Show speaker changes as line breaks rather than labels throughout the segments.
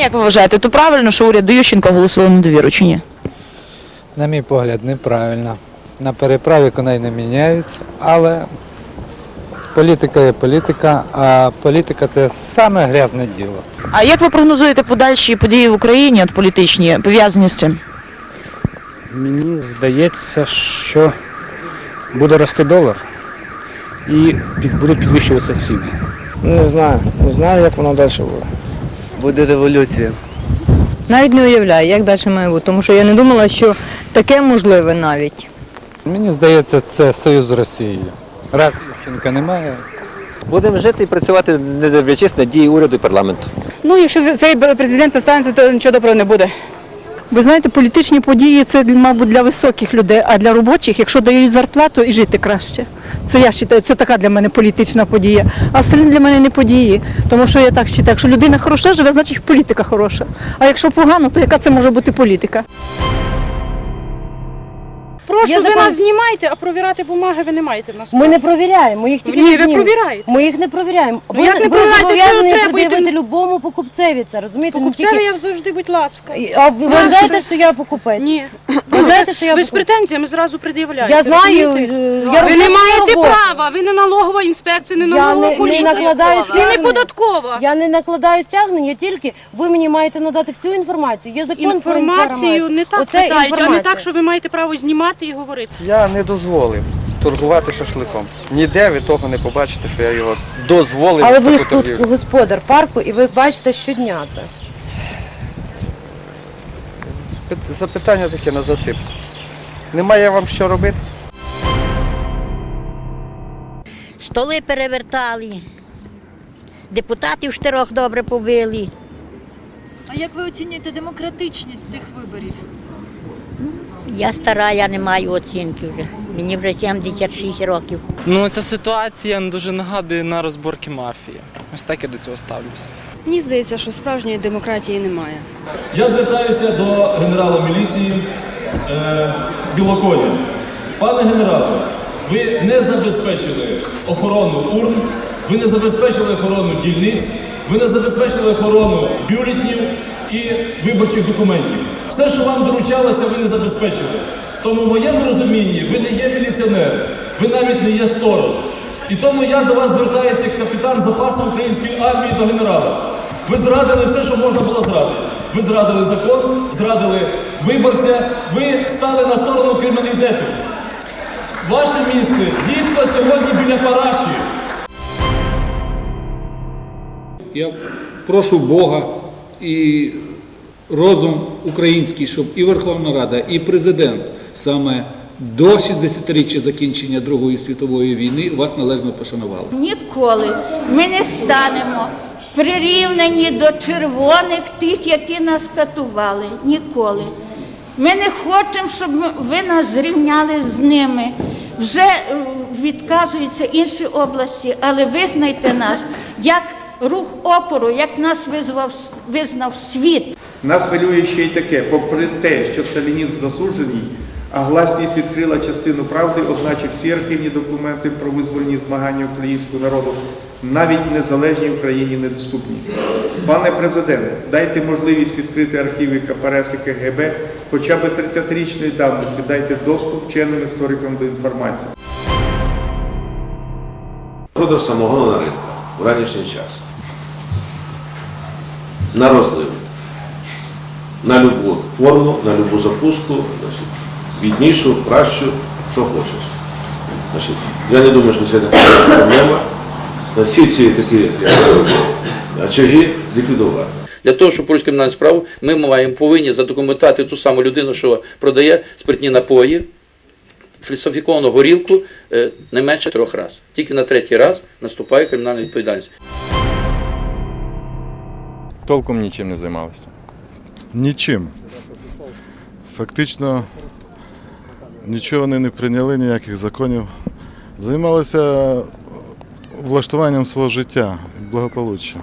як ви вважаєте, то правильно, що уряд до Ющенка оголосили недовіру чи ні?
На мій погляд, неправильно. На переправі коней не міняються, але політика є політика, а політика це саме грязне діло.
А як ви прогнозуєте подальші події в Україні, от політичні, пов'язані з цим?
Мені здається, що буде рости долар і під, будуть підвищуватися ціни.
Не знаю, не знаю, як воно далі буде.
Буде революція.
Навіть не уявляю, як далі має бути, тому що я не думала, що таке можливе навіть.
Мені здається, це союз з Росією. Раз Ющенка немає,
Будемо жити і працювати, не дивлячись на дії уряду і парламенту.
Ну, якщо цей президент останеться, то нічого доброго не буде. Ви знаєте, політичні події це, мабуть, для високих людей, а для робочих, якщо дають зарплату і жити краще. Це я вважаю, це така для мене політична подія. А остальні для мене не події. Тому що я так вважаю, якщо людина хороша живе, значить політика хороша. А якщо погано, то яка це може бути політика?
Прошу, ви нас знімайте, а провірати бумаги ви не маєте в нас.
Ми не провіряємо, ми їх тільки
Ні,
не
ви
знімемо.
провіряєте.
Ми їх не провіряємо.
Ну, як не
ви
провіряєте,
зобов'язані пред'явити любому покупцеві це, розумієте? Не
Покупцеві
тільки-
я завжди, будь ласка.
А ви вважаєте, що я покупець?
Ні.
Вважаєте, що я
Ви з претензіями зразу пред'являєте.
Я знаю,
розумієте?
е, я
ви
роблю
не
свою
маєте
роботу.
права, ви не налогова інспекція, не
Я
налогова
не- не
поліція.
накладаю
і не
стягнення.
податкова.
Я не накладаю стягнення, тільки ви мені маєте надати всю інформацію. Є закон про
Інформацію
інформацію.
не так
Оце
питають, а не
інформація.
так, що ви маєте право знімати і говорити.
Я не дозволив торгувати шашликом. Ніде ви того не побачите, що я його дозволив.
Але
таку
ви ж тут
торгівлю.
господар парку і ви бачите щодня це.
Пит- Запитання таке на засипку. Немає вам що робити?
Столи перевертали, депутатів штирох добре побили.
А як ви оцінюєте демократичність цих виборів?
Я стара, я не маю оцінки вже. Мені вже 76 років.
Ну ця ситуація дуже нагадує на розборки мафії. Ось так я до цього ставлюся.
Мені здається, що справжньої демократії немає.
Я звертаюся до генерала міліції е, Білоколя. Пане генерале, ви не забезпечили охорону урн, ви не забезпечили охорону дільниць, ви не забезпечили охорону бюлетнів і виборчих документів. Все, що вам доручалося, ви не забезпечили. Тому в моєму розумінні ви не є міліціонер, ви навіть не є сторож. І тому я до вас звертаюся як капітан запасу української армії до генерала. Ви зрадили все, що можна було зрадити. Ви зрадили закон, зрадили виборця, ви стали на сторону криміналітету. Ваше місце дійсно сьогодні біля параші.
Я прошу Бога і розум український, щоб і Верховна Рада, і президент саме до 60-річчя закінчення Другої світової війни вас належно пошанували.
Ніколи ми не станемо прирівнені до червоних тих, які нас катували. Ніколи. Ми не хочемо, щоб ви нас зрівняли з ними. Вже е, відказуються інші області, але визнайте нас як рух опору, як нас визвав, визнав світ.
Нас хвилює ще й таке, попри те, що сталінізм засуджений, а гласність відкрила частину правди, одначе всі архівні документи про визвольні змагання українського народу навіть незалежній Україні недоступні. Пане президент, дайте можливість відкрити архіви КПРС і КГБ хоча б 30-річної давності, дайте доступ вченим історикам до інформації.
Продаж самогону на ринку в ранішній час. На розлив. На любу форму, на любу значить, біднішу, кращу, що хочеш. Значить, я не думаю, що це така проблема. Всі ці такі очаги ліквідувати.
Для того, щоб порушити кримінальну справу, ми маємо повинні задокументувати ту саму людину, що продає спиртні напої, фальсифіковану горілку е, не менше трьох разів. Тільки на третій раз наступає кримінальна відповідальність.
Толком нічим не займалися.
Нічим. Фактично нічого вони не прийняли, ніяких законів. Займалися влаштуванням свого життя і благополуччя.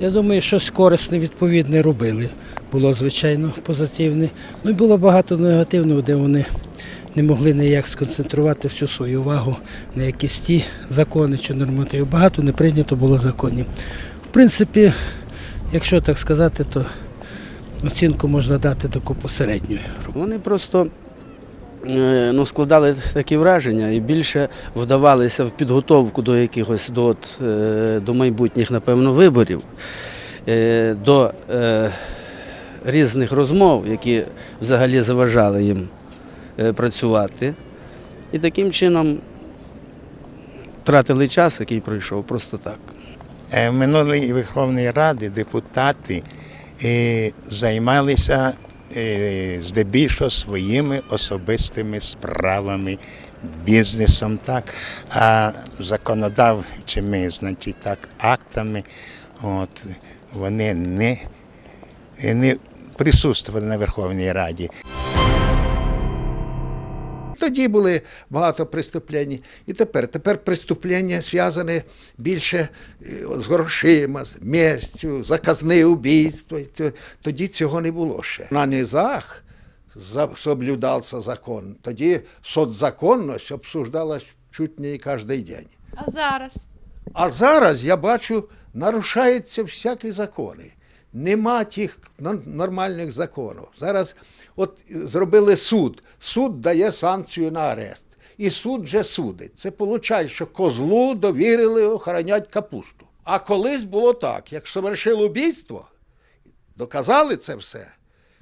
Я думаю, щось корисне відповідне робили. Було звичайно позитивне. Ну і було багато негативного, де вони не могли ніяк сконцентрувати всю свою увагу на якісь ті закони чи нормативи. Багато не прийнято було законів. В принципі,
Якщо так сказати, то оцінку можна дати таку посередню.
Вони просто ну, складали такі враження і більше вдавалися в підготовку до якихось до, от, е, до майбутніх, напевно, виборів, е, до е, різних розмов, які взагалі заважали їм е, працювати. І таким чином втратили час, який пройшов просто так.
Е, В минулій Верховній депутати е, займалися е, здебільшого своїми особистими справами, бізнесом, так, а законодавчими, значить, так, актами от, вони не, не присутствували на Верховній Раді.
Тоді були багато преступлень. І тепер. Тепер преступлення зв'язане більше е, з грошима, з містю, заказне убійство. Тоді цього не було ще. На низах соблюдався закон. Тоді соцзаконність обсуждалась чуть не кожен день.
А зараз?
А зараз я бачу, нарушаються всякі закони. Нема тих нормальних законів. Зараз от зробили суд. Суд дає санкцію на арест. І суд вже судить. Це виходить, що козлу довірили охоронять капусту. А колись було так, як совершив убійство, доказали це все,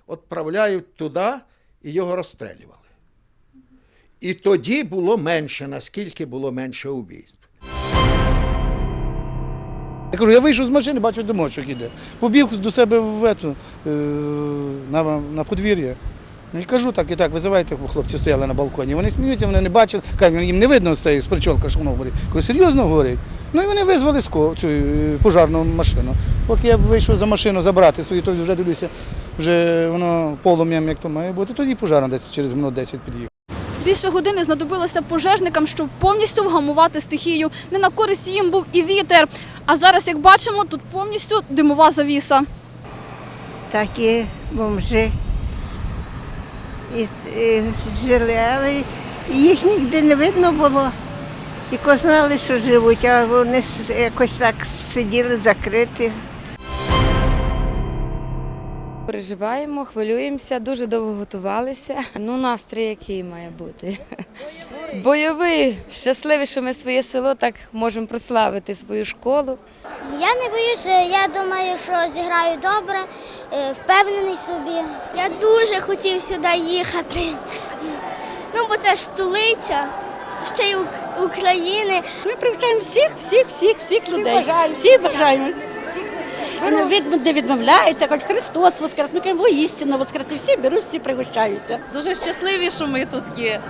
відправляють туди і його розстрілювали. І тоді було менше, наскільки було менше убійств.
Я кажу, я вийшов з машини, бачу димочок іде. Побіг до себе в ету, е, на, на подвір'я. Ну, І кажу так і так, визивайте, хлопці стояли на балконі. Вони сміються, вони не бачили. Кажуть, їм не видно з причолка, що воно говорить. Кажу, серйозно говорить? Ну і вони визвали ско, цю е, пожарну машину. Поки я вийшов за машину забрати свою, то вже дивлюся, вже воно полум'ям, як то має бути. Тоді пожарна десь через минут 10 під'їхала.
Більше години знадобилося пожежникам, щоб повністю вгамувати стихію. Не на користь їм був і вітер. А зараз, як бачимо, тут повністю димова завіса.
такі бомжи і, і жили, але їх ніде не видно було. Тільки знали, що живуть, а вони якось так сиділи закриті.
Переживаємо, хвилюємося, дуже довго готувалися. Ну, настрій який має бути. Бойовий, щасливий, що ми своє село так можемо прославити, свою школу.
Я не боюся, я думаю, що зіграю добре, е, впевнений собі. Я дуже хотів сюди їхати. Ну, бо це ж столиця, ще й України.
Ми привчаємо всіх, всіх, всіх, всіх людей. Всі бажаємо. Від, не відмовляються, кажуть, Христос воскрес, ми кажемо, воістину воскрес, і всі беруть, всі пригощаються.
Дуже щасливі, що ми тут є.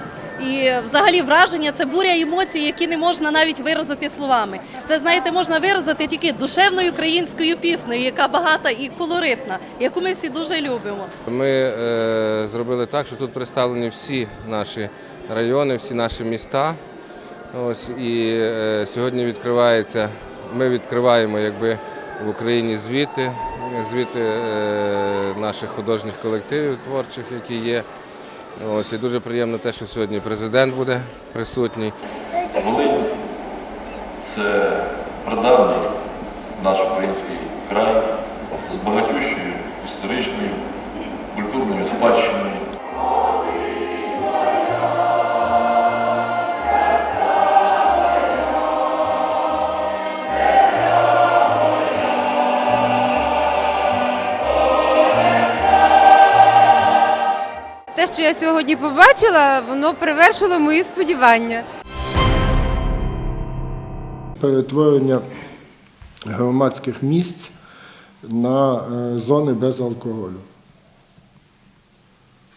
І взагалі враження це буря емоцій, які не можна навіть виразити словами. Це знаєте, можна виразити тільки душевною українською піснею, яка багата і колоритна, яку ми всі дуже любимо.
Ми е, зробили так, що тут представлені всі наші райони, всі наші міста. Ось і е, сьогодні відкривається. Ми відкриваємо якби в Україні звіти, звіти е, наших художніх колективів творчих, які є. Ось і дуже приємно те, що сьогодні президент буде присутній.
Волинь це прадавній
сьогодні побачила, воно перевершило мої сподівання.
перетворення громадських місць на е, зони без алкоголю.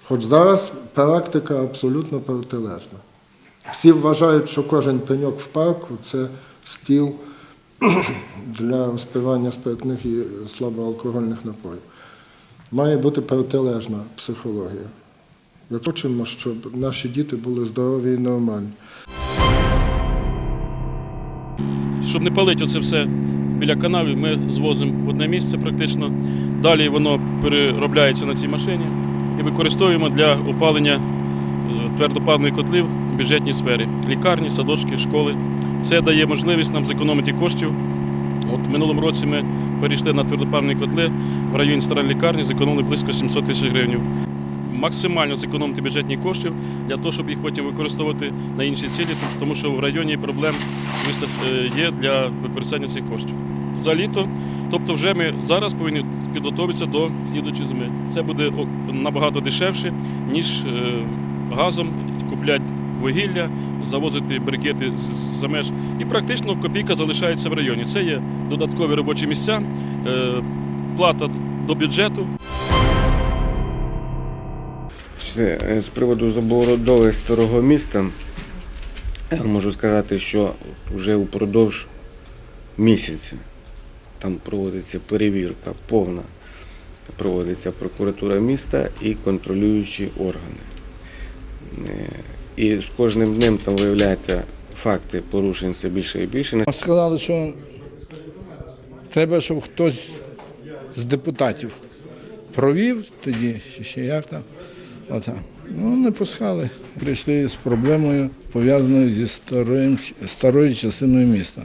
Хоч зараз практика абсолютно протилежна. Всі вважають, що кожен пеньок в парку це стіл для спивання спиртних і слабоалкогольних напоїв. Має бути протилежна психологія. Як хочемо, щоб наші діти були здорові і нормальні.
Щоб не палити оце все біля канавів, ми звозимо в одне місце практично. Далі воно переробляється на цій машині і використовуємо для опалення е, твердопаливних котлів в бюджетній сфері. Лікарні, садочки, школи. Це дає можливість нам зекономити коштів От минулому році ми перейшли на твердопальні котли в районі старої лікарні, зекономили близько 700 тисяч гривень. Максимально зекономити бюджетні коштів для того, щоб їх потім використовувати на інші цілі, тому що в районі проблем е, є для використання цих коштів. За літо, тобто вже ми зараз повинні підготуватися до слідучої зими. Це буде набагато дешевше, ніж е, газом купляти вугілля, завозити брикети за меж. І практично копійка залишається в районі. Це є додаткові робочі місця, е, плата до бюджету.
Е, З приводу забудови старого міста, я можу сказати, що вже упродовж місяця там проводиться перевірка повна. Проводиться прокуратура міста і контролюючі органи. Е, І з кожним днем там виявляються факти порушень все більше і більше.
Сказали, що треба, щоб хтось з депутатів провів тоді, ще як там. Ота. Ну, не пускали. Прийшли з проблемою, пов'язаною зі старим, старою частиною міста.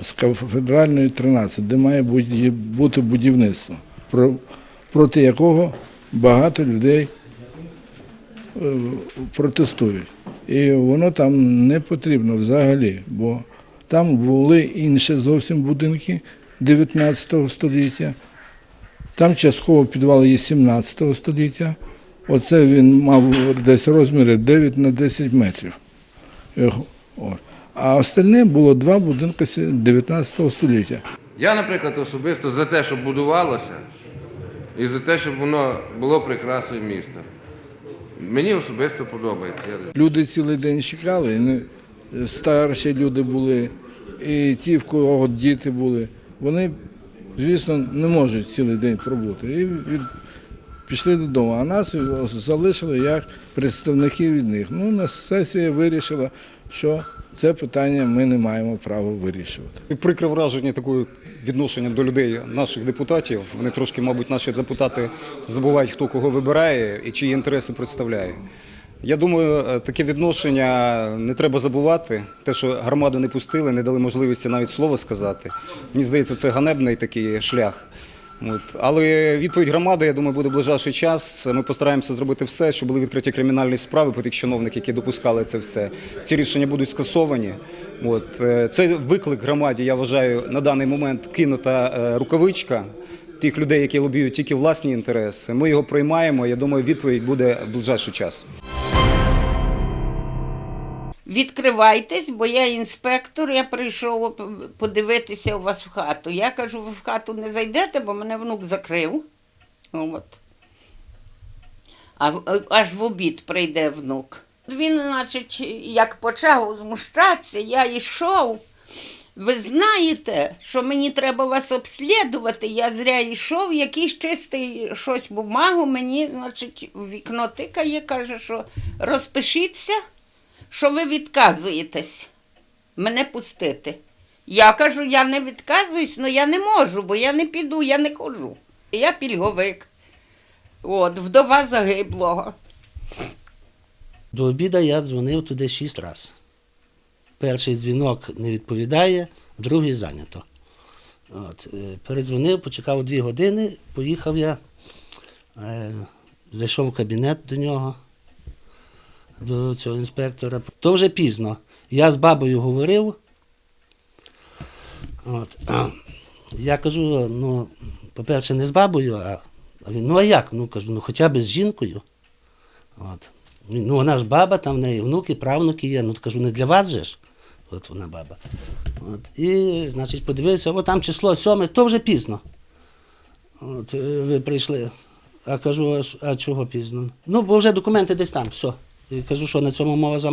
З кафедральної 13, де має бути- будівництво, про- проти якого багато людей е, протестують. І воно там не потрібно взагалі, бо там були інші зовсім будинки 19 століття, там частково підвал є 17 століття. Оце він мав десь розміри 9 на 10 метрів. А остальне було два будинки 19 століття.
Я, наприклад, особисто за те, щоб будувалося, і за те, щоб воно було прекрасною містом. Мені особисто подобається.
Люди цілий день чекали, старші люди були, і ті, в кого діти були. Вони, звісно, не можуть цілий день пробути. І від, пішли додому. А нас залишили як представників від них. Ну, на сесія вирішила, що це питання ми не маємо права вирішувати.
Прикре враження такої відношення до людей, наших депутатів. Вони трошки, мабуть, наші депутати забувають, хто кого вибирає і чиї інтереси представляє. Я думаю, е, таке відношення не треба забувати. Те, що громаду не пустили, не дали можливості навіть слова сказати. Мені здається, це ганебний такий шлях. От. Але відповідь громади, я думаю, буде в ближайший час. Ми постараємося зробити все, щоб були відкриті кримінальні справи по тих чиновників, які допускали це все. Ці рішення будуть скасовані. От. е, Це виклик громаді, я вважаю, на даний момент кинута е, рукавичка тих людей, які лобіюють тільки власні інтереси. Ми його приймаємо. Я думаю, відповідь буде в ближайший час.
Відкривайтесь, бо я інспектор, я прийшов подивитися у вас в хату. Я кажу, ви в хату не зайдете, бо мене внук закрив. От. А аж в обід прийде внук. Він, значить, як почав змущатися, я йшов. Ви знаєте, що мені треба вас обслідувати. Я зря йшов, якийсь чистий щось бумагу, мені, значить, вікно тикає, каже, що розпишіться що ви відказуєтесь мене пустити. Я кажу, я не відказуюсь, але я не можу, бо я не піду, я не ходжу. Я пільговик. От, вдова загиблого.
До обіду я дзвонив туди шість разів. Перший дзвінок не відповідає, другий зайнято. От, е, передзвонив, почекав дві години, поїхав я, е, зайшов в кабінет до нього, до цього інспектора. То вже пізно. Я з бабою говорив. От, я кажу, ну, по-перше, не з бабою, а, він, ну а як? Ну кажу, ну хоча б з жінкою. От. Ну, вона ж баба, там в неї внуки, правнуки є. Ну, кажу, не для вас же ж. От вона баба. От. І, значить, подивився, о, там число сьоме, то вже пізно. От, е, ви прийшли. А кажу, а, а чого пізно? Ну, бо вже документи десь там, все. І кажу, що на цьому мова з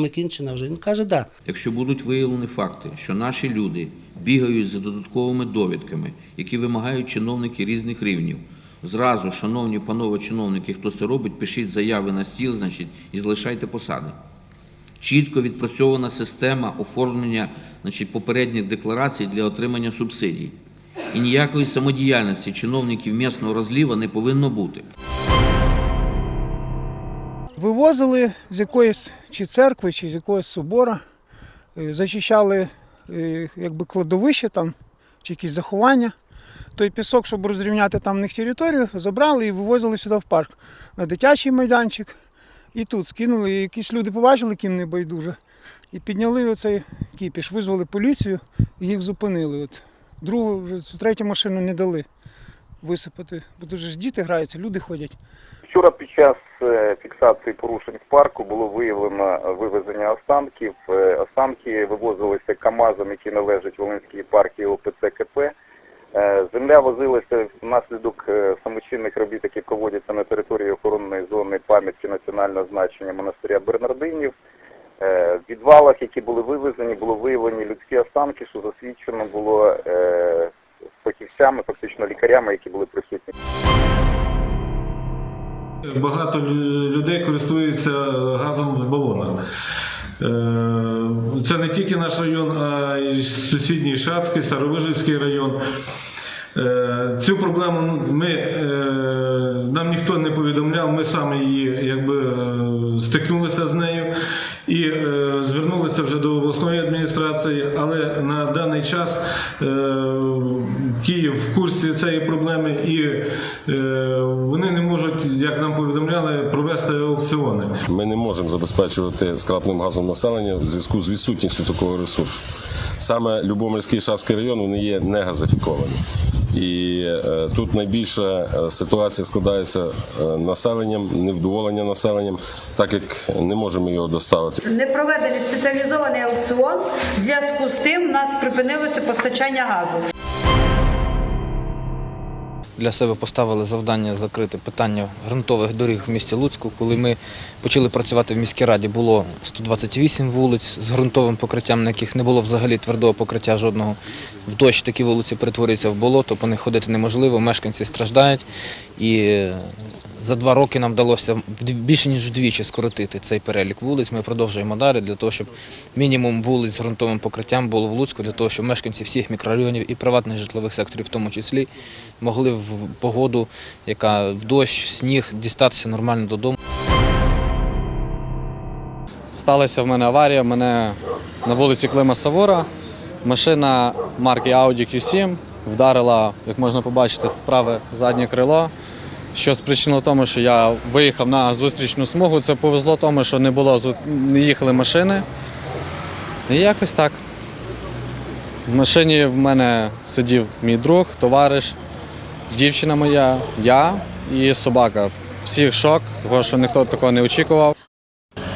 вже. Він каже. Да.
Якщо будуть виявлені факти, що наші люди бігають за додатковими довідками, які вимагають чиновники різних рівнів, зразу, шановні панове чиновники, хто це робить, пишіть заяви на стіл, значить, і залишайте посади. Чітко відпрацьована система оформлення значить, попередніх декларацій для отримання субсидій. І ніякої самодіяльності чиновників місного розліва не повинно бути.
Вивозили з якоїсь чи церкви, чи з якогось собора, е, зачищали е, якби кладовище там, чи якісь заховання. Той пісок, щоб розрівняти там них територію, забрали і вивозили сюди в парк. На дитячий майданчик. І тут скинули. І якісь люди побачили, ким не байдуже. І підняли оцей кіпіш, визвали поліцію і їх зупинили. От. Другу, вже третю машину не дали висипати. Бо тут же ж діти граються, люди ходять.
Вчора під час е, фіксації порушень в парку було виявлено е, вивезення останків. Е, Останки вивозилися КАМАЗом, який належить Волинській партії ОПЦ КП. Земля возилася внаслідок самочинних робіт, які проводяться на території охоронної зони пам'ятки національного значення монастиря Бернардинів. В відвалах, які були вивезені, було виявлені людські останки, що засвідчено було фахівцями, фактично лікарями, які були присутні.
Багато людей користуються газом в балонах. Е, Це не тільки наш район, а й сусідній Шацький, Старовижівський район. Е, Цю проблему ми, е, нам ніхто не повідомляв, ми самі її якби стикнулися з нею і звернулися вже до обласної адміністрації, але на даний час Київ в курсі цієї проблеми і вони не можуть, як нам повідомляли, провести аукціони.
Ми не можемо забезпечувати скрапним газом населення в зв'язку з відсутністю такого ресурсу. Саме Любомирський і Шацький район вони є не газифіковані. І е, тут найбільша е, ситуація складається е, населенням, невдоволення населенням, так як не можемо його доставити.
Не проведений спеціалізований аукціон. В зв'язку з тим у нас припинилося постачання газу.
Для себе поставили завдання закрити питання ґрунтових доріг в місті Луцьку. Коли ми почали працювати в міській раді, було 128 вулиць з ґрунтовим покриттям, на яких не було взагалі твердого покриття жодного. В дощ такі вулиці перетворюються в болото, по них ходити неможливо, мешканці страждають. І за два роки нам вдалося більше ніж вдвічі скоротити цей перелік вулиць. Ми продовжуємо далі для того, щоб мінімум вулиць з ґрунтовим покриттям було в Луцьку, для того, щоб мешканці всіх мікрорайонів і приватних житлових секторів, в тому числі, могли в погоду, яка в дощ, в сніг, дістатися нормально додому.
Сталася в мене аварія, мене на вулиці Клима Савора. Машина марки Audi Q7 вдарила, як можна побачити, в праве заднє крило. Що спричинило тому, що я виїхав на зустрічну смугу. Це повезло тому, що не було не їхали машини. І якось так. В машині в мене сидів мій друг, товариш, дівчина моя, я і собака. Всіх шок, тому що ніхто такого не очікував.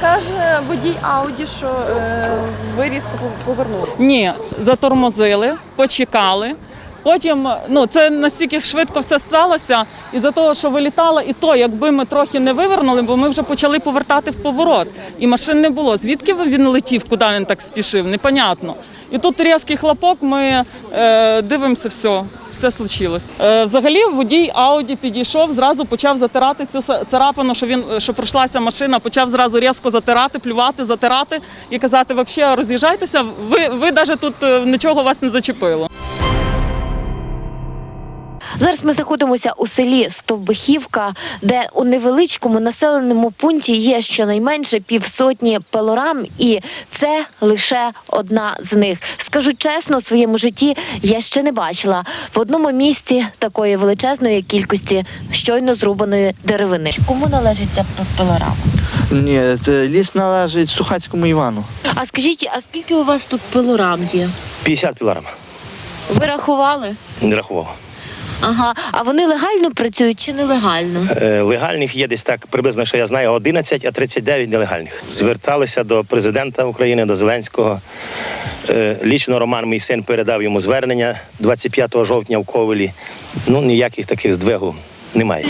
Каже водій Ауді, що е, ви різко повернули.
Ні, затормозили, почекали. Потім ну це настільки швидко все сталося, і за того, що вилітала, і то, якби ми трохи не вивернули, бо ми вже почали повертати в поворот, і машин не було. Звідки він летів, куди він так спішив, непонятно. І тут різкий хлопок, ми е, дивимося, все, все случилось. Е, взагалі, водій Ауді підійшов, зразу почав затирати цю царапину, що він що пройшлася машина, почав зразу різко затирати, плювати, затирати і казати, взагалі роз'їжджайтеся. Ви, ви навіть тут е, нічого вас не зачепило.
Зараз ми знаходимося у селі Стовбихівка, де у невеличкому населеному пункті є щонайменше півсотні пилорам, і це лише одна з них. Скажу чесно, в своєму житті я ще не бачила в одному місці такої величезної кількості щойно зрубаної деревини. Кому належить ця пилорама?
Ні, це ліс належить Сухацькому Івану.
А скажіть, а скільки у вас тут пилорам є?
50 піларам.
Ви рахували?
Не рахував.
Ага, а вони легально працюють чи нелегально?
Е, Легальних є десь так, приблизно, що я знаю, 11, а 39 нелегальних. Зверталися до президента України, до Зеленського. Е, Лічно Роман, мій син, передав йому звернення 25 жовтня в Ковелі. Ну, ніяких таких здвигу немає.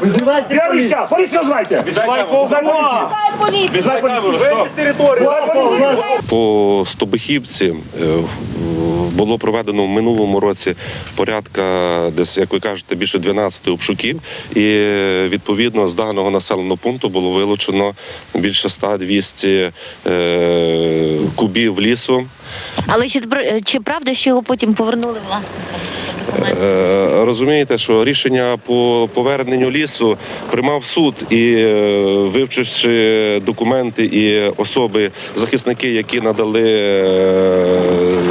Визивайте поліцію. Поліцію звайте. Визивай
По Стобихівці е, було проведено в минулому році порядка, десь, як ви кажете, більше 12 обшуків. І відповідно з даного населеного пункту було вилучено більше 100-200 е, кубів лісу.
Але чи, чи правда, що його потім повернули власникам?
Е, Розумієте, що рішення по поверненню лісу приймав суд і е, вивчивши документи і особи, захисники, які надали е,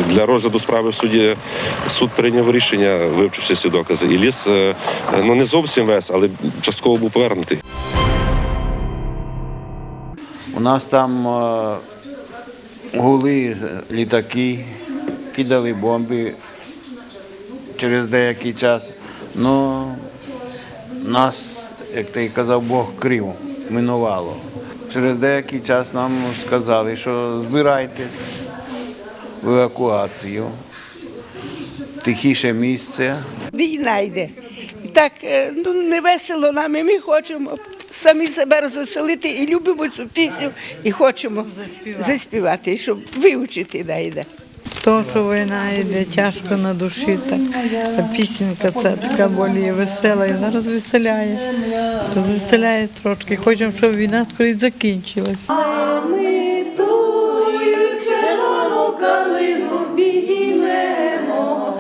для розгляду справи в суді, суд прийняв рішення, вивчивши всі докази. І ліс ну не зовсім весь, але частково був повернутий.
У нас там гули літаки, кидали бомби через деякий час. Ну, нас, як ти казав, Бог крив, минувало. Через деякий час нам сказали, що збирайтесь в евакуацію, тихіше місце.
Війна йде. І так е, ну, не весело нам, і ми хочемо самі себе розвеселити і любимо цю пісню, і хочемо заспівати, щоб вивчити найде.
То, що війна йде тяжко на душі, так а пісенька ця така боліє весела, і вона розвеселяє, розвеселяє трошки. Хочемо, щоб війна скоріше закінчилась.
Червону калину відіймемо.